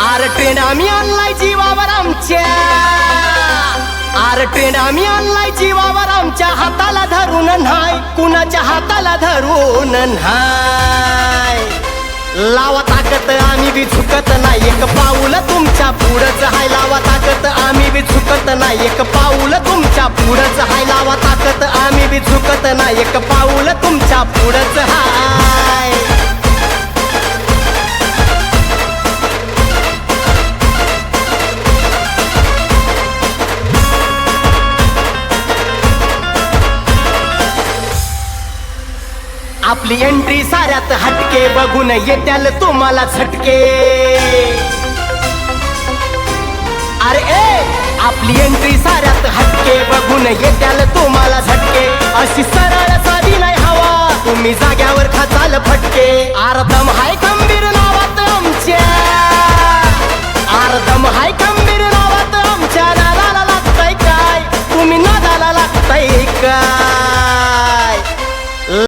R train आम्ही आणलाय जीवावर आमच्या. आर ट्रेन आम्ही आणलाय जीवावर आमच्या हाताला धरून न्हाय कुणाच्या हाताला धरून न्हाय लावा ताकत आम्ही बी झुकत नाही. एक पाऊल तुमच्या पुढंच हाय. लावा ताकत आम्ही बी झुकत नाही. एक पाऊल तुमच्या पुढंच हाय. लावा ताकत आम्ही बी झुकत नाही. एक पाऊल तुमच्या पुढंच हाय. आपली एंट्री साऱ्यात हटके. बघून येत्याल तुम्हाला झटके. अरे ए आपली एंट्री साऱ्यात हटके. बघून येत्याल तुम्हाला झटके. अशी सरळ साधी नाही हवा. तुम्ही जाग्यावर खाचाल फटके. आरदम हाय का